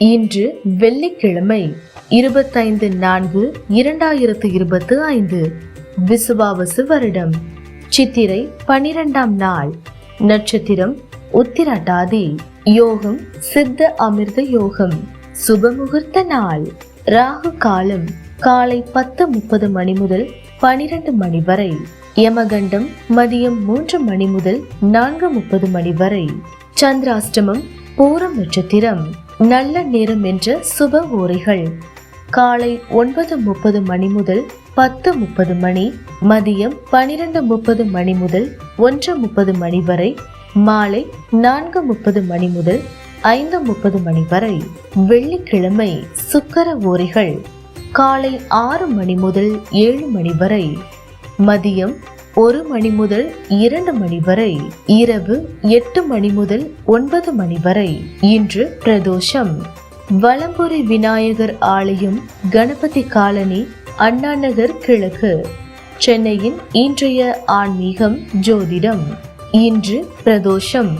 இன்று வெள்ளிக்கிழமை இருபத்தைந்து நான்கு இரண்டாயிரத்து இருபத்து ஐந்து விசுவாவசு வருடம் சித்திரை பனிரெண்டாம் நாள் நட்சத்திரம் உத்திரட்டாதி யோகம் சித்த அமிர்த யோகம் சுபமுகூர்த்த நாள் ராகு காலம் காலை பத்து முப்பது மணி முதல் பனிரெண்டு மணி வரை யமகண்டம் மதியம் மூன்று மணி முதல் நான்கு முப்பது மணி வரை சந்திராஷ்டமம் பூரம் நட்சத்திரம். நல்ல நேரம் என்ற சுப ஓரைகள். காலை ஒன்பது முப்பது மணி முதல் பத்து முப்பது மணி மதியம் பனிரெண்டு முப்பது மணி முதல் ஒன்று முப்பது மணி வரை மாலை நான்கு முப்பது மணி முதல் ஐந்து முப்பது மணி வரை. வெள்ளிக்கிழமை சுக்கர ஓரைகள். காலை ஆறு மணி முதல் ஏழு மணி வரை. மதியம் ஒரு மணி முதல் இரண்டு மணி வரை. இரவு எட்டு மணி முதல் ஒன்பது மணி வரை. இன்று பிரதோஷம். வலம்புரி விநாயகர் ஆலயம் கணபதி காலனி அண்ணா நகர் கிழக்கு. சென்னையின் இன்றைய ஆன்மீகம் ஜோதிடம். இன்று பிரதோஷம்.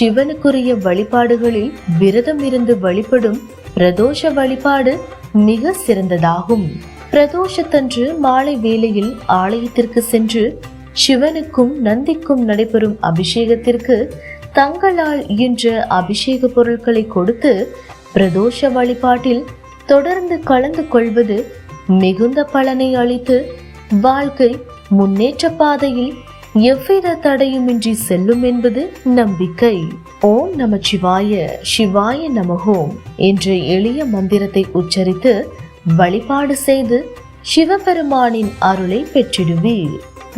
சிவனுக்குரிய வழிபாடுகளில் விரதம் இருந்து வழிபடும் பிரதோஷ வழிபாடு மிக சிறந்ததாகும். பிரதோஷத்தன்று மாலை வேளையில் ஆலயத்திற்கு சென்று சிவனுக்கும் நந்திக்கும் நடைபெறும் அபிஷேகத்திற்கு தங்களால் இயன்ற அபிஷேக பொருட்களை கொடுத்து பிரதோஷ வழிபாட்டில் தொடர்ந்து கலந்து கொள்வது மிகுந்த பலனை அளித்து வாழ்க்கை முன்னேற்ற பாதையில் எவ்வித தடையுமின்றி செல்லும் என்பது நம்பிக்கை. ஓம் நம சிவாய சிவாய நமகோம் என்ற எளிய மந்திரத்தை உச்சரித்து வழிபாடு செய்து சிவபெருமானின் அருளை பெற்றிடுவீர்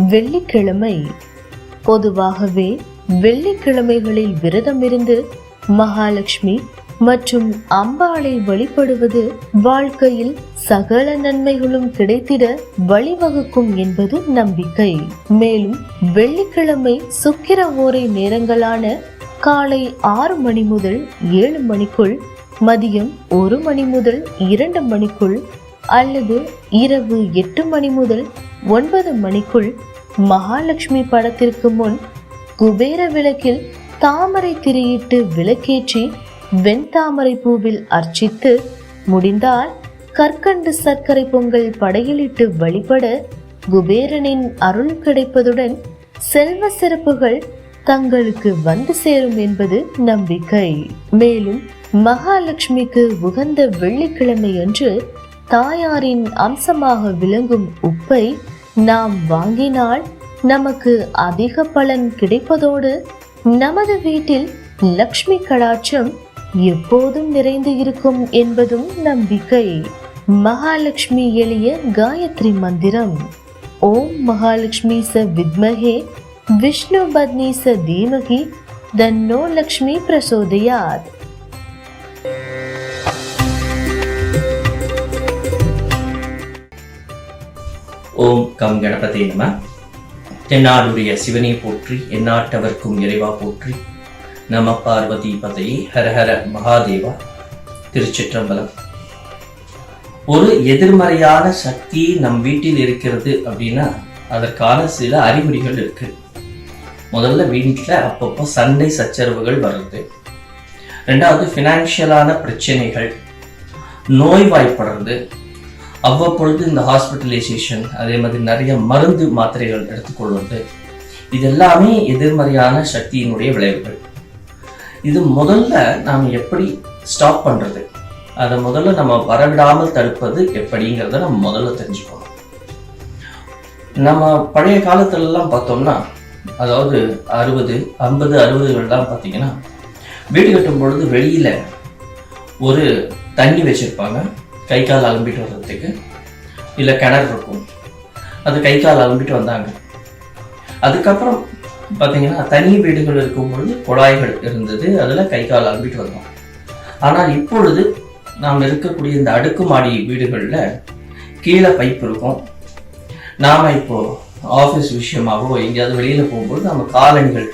வெள்ளிக்கிழமை. பொதுவாகவே வெள்ளிக்கிழமைகளில் விரதமிருந்து மகாலட்சுமி மற்றும் அம்பாளை வழிபடுவது வாழ்க்கையில் சகல நன்மைகளும் கிடைத்திட வழிவகுக்கும் என்பது நம்பிக்கை. மேலும் வெள்ளிக்கிழமை சுக்கிர ஓரை நேரங்களான காலை ஆறு மணி முதல் ஏழு மணிக்குள் மதியம் ஒரு மணி முதல் இரண்டு மணிக்குள் அல்லது இரவு எட்டு மணி முதல் ஒன்பது மணிக்குள் மகாலட்சுமி படத்திற்கு முன் குபேர விளக்கில் தாமரை திரையிட்டு விளக்கேற்றி வெண்தாமரை பூவில் அர்ச்சித்து முடிந்தால் கற்கண்டு சர்க்கரை பொங்கல் படையிலிட்டு வழிபட குபேரனின் அருள் கிடைப்பதுடன் செல்வ சிறப்புகள் தங்களுக்கு வந்து சேரும் என்பது நம்பிக்கை. மேலும் மகாலட்சுமிக்கு உகந்த வெள்ளிக்கிழமை அன்று தாயாரின் அம்சமாக விளங்கும் உப்பை நாம் வாங்கினால் நமக்கு அதிக பலன் கிடைப்பதோடு நமது வீட்டில் லக்ஷ்மி கடாட்சம் எப்போதும் நிறைந்து இருக்கும் என்பதும் நம்பிக்கை. மகாலட்சுமி எளிய காயத்ரி மந்திரம். ஓம் மகாலட்சுமி ச வித்மகே விஷ்ணு பத்னி ச தீமகி தன்னோ லக்ஷ்மி பிரசோதயாத். ஓம் கம் கணபதி நம. தென்னாடுடைய சிவனை போற்றி எந்நாட்டவர்க்கும் இறைவா போற்றி. நம பார்வதி பதையே ஹரஹர மகாதேவா. திருச்சிற்றம்பலம். ஒரு எதிர்மறையான சக்தி நம் வீட்டில் இருக்கிறது அப்படின்னா அதற்கான சில அறிகுறிகள் இருக்கு. முதல்ல வீட்டில் அப்பப்போ சண்டை சச்சரவுகள் வருது ரெண்டாவது ஃபினான்ஷியலான பிரச்சனைகள் நோய்வாய்ப்படுறது. அவ்வப்பொழுது இந்த ஹாஸ்பிட்டலைசேஷன் அதே மாதிரி நிறைய மருந்து மாத்திரைகள் எடுத்துக்கொள்வது இது எல்லாமே எதிர்மறையான சக்தியினுடைய விளைவுகள். இது முதல்ல நாம் எப்படி ஸ்டாப் பண்றது? அதை முதல்ல நம்ம வரவிடாமல் தடுப்பது எப்படிங்கிறத நம்ம முதல்ல தெரிஞ்சுக்கணும். நம்ம பழைய காலத்துலலாம் பார்த்தோம்னா அதாவது அறுபது ஐம்பது அறுபதுகள்லாம் பார்த்தீங்கன்னா வீடு கட்டும் பொழுது வெளியில ஒரு தண்ணி வச்சிருப்பாங்க. கை கால் அலம்பிட்டு வர்றதுக்கு இல்லை கிணறு இருக்கும். அது கை கால் அலம்பிட்டு வந்தாங்க. அதுக்கப்புறம் பார்த்தீங்கன்னா தனி வீடுகள் இருக்கும் பொழுது குழாய்கள் இருந்தது. அதில் கை கால் அலம்பிட்டு வந்தோம். ஆனால் இப்பொழுது நாம் இருக்கக்கூடிய இந்த அடுக்குமாடி வீடுகளில் கீழே பைப் இருக்கும். நாம் இப்போது ஆஃபீஸ் விஷயமாகவோ எங்கேயாவது வெளியில் போகும்போது நம்ம காலணிகள்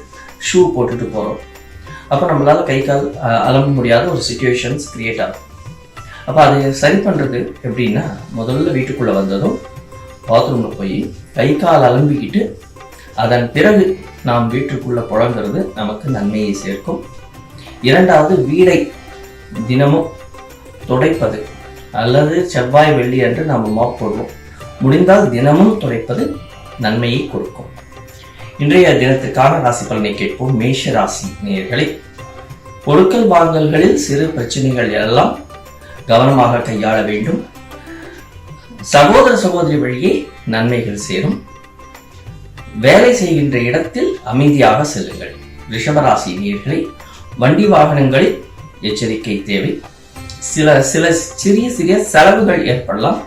ஷூ போட்டுட்டு போகிறோம் அப்போ நம்மளால் கை கால் அலம்ப முடியாத ஒரு சுச்சுவேஷன்ஸ் க்ரியேட் ஆகும். அப்போ அதை சரி பண்ணுறது எப்படின்னா முதல்ல வீட்டுக்குள்ளே வந்ததும் பாத்ரூமில் போய் கை கால் அலம்பிக்கிட்டு அதன் பிறகு நாம் வீட்டுக்குள்ளே புழங்குறது நமக்கு நன்மையை சேர்க்கும். இரண்டாவது வீடை தினமும் துடைப்பது. அல்லது செவ்வாய் வெள்ளி அன்று நாம் மாப் போடுவோம். முடிந்தால் தினமும் துடைப்பது நன்மையை கொடுக்கும். இன்றைய தினத்துக்கான ராசி பலனை கேட்போம். மேஷ ராசி நேர்களை பொருட்கள் வாங்கல்களில் சிறு பிரச்சனைகள் எல்லாம் கவனமாக கையாள வேண்டும். சகோதர சகோதரி வழியே நன்மைகள் சேரும். வேலை செய்கின்ற இடத்தில் அமைதியாக செல்லுங்கள். ரிஷபராசி நீர்களை வண்டி வாகனங்களில் எச்சரிக்கை தேவை. சில சில சிறிய சிறிய செலவுகள் ஏற்படலாம்.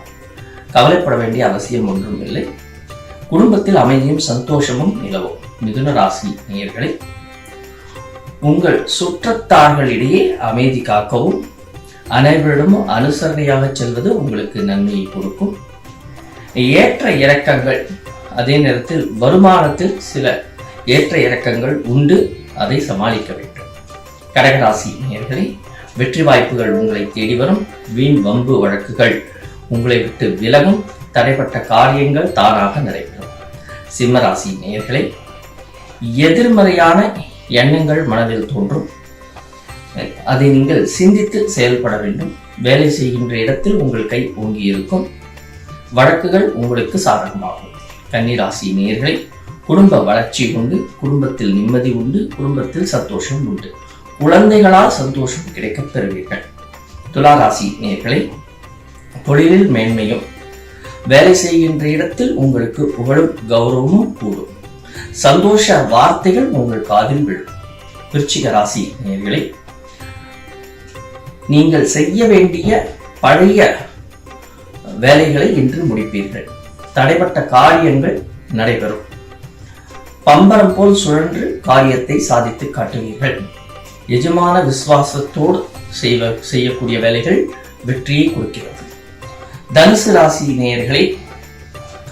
கவலைப்பட வேண்டிய அவசியம் ஒன்றும் இல்லை. குடும்பத்தில் அமைதியும் சந்தோஷமும் நிலவும். மிதுன ராசி நேயர்களை உங்கள் சுற்றத்தார்களிடையே அமைதி காக்கவும். அனைவரிடமும் அனுசரணையாக செல்வது உங்களுக்கு நன்மையை கொடுக்கும். ஏற்ற இறக்கங்கள் அதே நேரத்தில் வருமானத்தில் சில ஏற்ற இறக்கங்கள் உண்டு. அதை சமாளிக்க வேண்டும். கடகராசி நேர்களை வெற்றி வாய்ப்புகள் உங்களை தேடி வரும். வீண் வம்பு வழக்குகள் உங்களை விட்டு விலகும். தடைப்பட்ட காரியங்கள் தானாக நடைபெறும். சிம்மராசி நேர்களை எதிர்மறையான எண்ணங்கள் மனதில் தோன்றும். அதை நீங்கள் சிந்தித்து செயல்பட வேண்டும். வேலை செய்கின்ற இடத்தில் உங்கள் கை ஓங்கி இருக்கும். வழக்குகள் உங்களுக்கு சாதகமாகும். கன்னிராசி நேர்களை குடும்ப வளர்ச்சி உண்டு குடும்பத்தில் நிம்மதி உண்டு குடும்பத்தில் சந்தோஷம் உண்டு. குழந்தைகளால் சந்தோஷம் கிடைக்கப் பெறுவீர்கள். துளாராசி நேர்களை தொழிலில் மேன்மையும் வேலை செய்கின்ற இடத்தில் உங்களுக்கு புகழும் கௌரவமும் கூடும். சந்தோஷ வார்த்தைகள் உங்கள் காதில் விழும். விருச்சிக ராசி நேர்களை நீங்கள் செய்ய வேண்டிய பழைய வேலைகளை இன்று முடிப்பீர்கள். தடைப்பட்ட காரியங்கள் நடைபெறும். பம்பரம் போல் சுழன்று காரியத்தை சாதித்து காட்டுவீர்கள். எஜமான விசுவாசத்தோடு செய்வ செய்யக்கூடிய வேலைகள் வெற்றியை கொடுக்கிறது. தனுசு ராசி நேயர்களை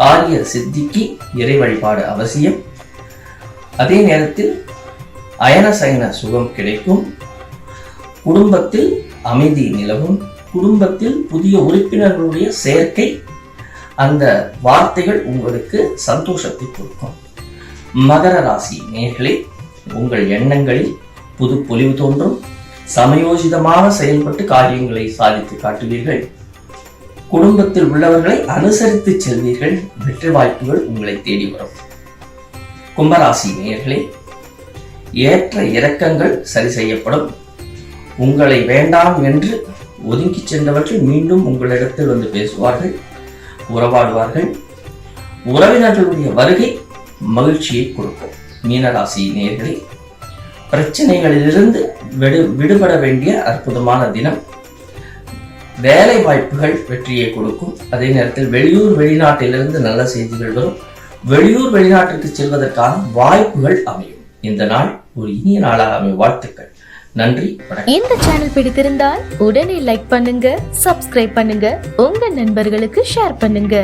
காரிய சித்திக்கு இறை வழிபாடு அவசியம். அதே நேரத்தில் அயன சயன சுகம் கிடைக்கும். குடும்பத்தில் அமைதி நிலவும். குடும்பத்தில் புதிய உறுப்பினர்களுடைய சேர்க்கை அந்த வார்த்தைகள் உங்களுக்கு சந்தோஷத்தை கொடுக்கும். மகர ராசி நேர்களே உங்கள் எண்ணங்களில் புது பொலிவு தோன்றும். சமயோசிதமாக செயல்பட்டு காரியங்களை சாதித்து காட்டுவீர்கள். குடும்பத்தில் உள்ளவர்களை அனுசரித்து செல்வீர்கள். வெற்றி வாய்ப்புகள் உங்களை தேடி வரும். கும்பராசி நேர்களே ஏற்ற இறக்கங்கள் சரி செய்யப்படும். உங்களை வேண்டாம் என்று ஒதுங்கி சென்றவர்கள் மீண்டும் உங்களிடத்தில் வந்து பேசுவார்கள் உறவாடுவார்கள். உறவினர்களுடைய வருகை மகிழ்ச்சியை கொடுக்கும். மீனராசி நேர்களை பிரச்சனைகளிலிருந்து விடு விடுபட வேண்டிய அற்புதமான தினம். வேலை வாய்ப்புகள் வெற்றியை கொடுக்கும். அதே நேரத்தில் வெளியூர் வெளிநாட்டிலிருந்து நல்ல செய்திகள் வரும். வெளியூர் வெளிநாட்டிற்கு செல்வதற்கான வாய்ப்புகள் அமையும். இந்த நாள் ஒரு இனிய நாளாக அமையும். வாழ்த்துக்கள். நன்றி இந்த சேனல் பிடித்திருந்தால் உடனே லைக் பண்ணுங்க சப்ஸ்கிரைப் பண்ணுங்க உங்க நண்பர்களுக்கு ஷேர் பண்ணுங்க.